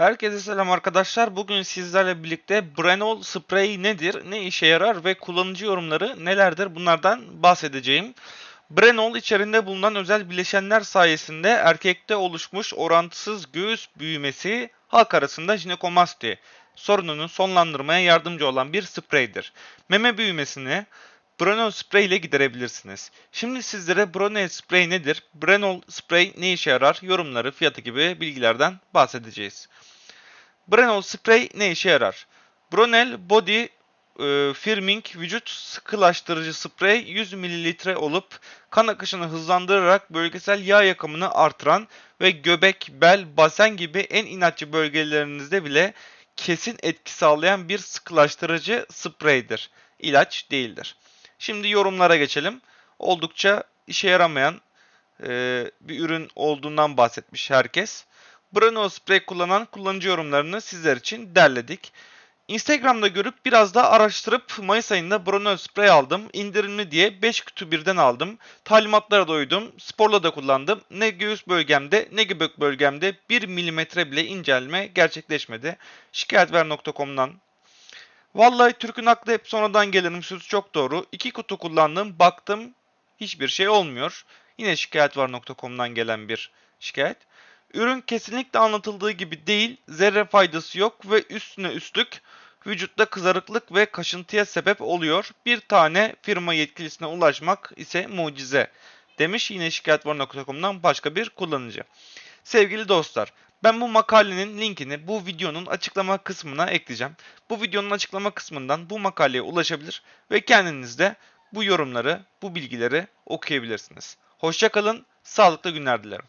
Herkese selam arkadaşlar. Bugün sizlerle birlikte Brenol Spray nedir, ne işe yarar ve kullanıcı yorumları nelerdir bunlardan bahsedeceğim. Brenol içerisinde bulunan özel bileşenler sayesinde erkekte oluşmuş orantısız göğüs büyümesi halk arasında jinekomasti sorununu sonlandırmaya yardımcı olan bir spreydir. Meme büyümesini Brenol Spray ile giderebilirsiniz. Şimdi sizlere Brenol Spray nedir, Brenol Spray ne işe yarar, yorumları, fiyatı gibi bilgilerden bahsedeceğiz. Brenol Spray ne işe yarar? Bronel Body e, Firming vücut sıkılaştırıcı sprey 100 ml olup kan akışını hızlandırarak bölgesel yağ yakımını artıran ve göbek, bel, basen gibi en inatçı bölgelerinizde bile kesin etki sağlayan bir sıkılaştırıcı spreydir. İlaç değildir. Şimdi yorumlara geçelim. Oldukça işe yaramayan e, bir ürün olduğundan bahsetmiş herkes. Bruno Spray kullanan kullanıcı yorumlarını sizler için derledik. Instagram'da görüp biraz daha araştırıp Mayıs ayında Bruno Spray aldım. İndirimli diye 5 kutu birden aldım. Talimatlara da uydum. Sporla da kullandım. Ne göğüs bölgemde ne göbek bölgemde 1 milimetre bile incelme gerçekleşmedi. Şikayetver.com'dan Vallahi Türk'ün aklı hep sonradan gelirim sözü çok doğru. İki kutu kullandım, baktım hiçbir şey olmuyor. Yine şikayetvar.com'dan gelen bir şikayet. Ürün kesinlikle anlatıldığı gibi değil, zerre faydası yok ve üstüne üstlük vücutta kızarıklık ve kaşıntıya sebep oluyor. Bir tane firma yetkilisine ulaşmak ise mucize demiş yine şikayetvar.com'dan başka bir kullanıcı. Sevgili dostlar, ben bu makalenin linkini bu videonun açıklama kısmına ekleyeceğim. Bu videonun açıklama kısmından bu makaleye ulaşabilir ve kendiniz de bu yorumları, bu bilgileri okuyabilirsiniz. Hoşçakalın, sağlıklı günler dilerim.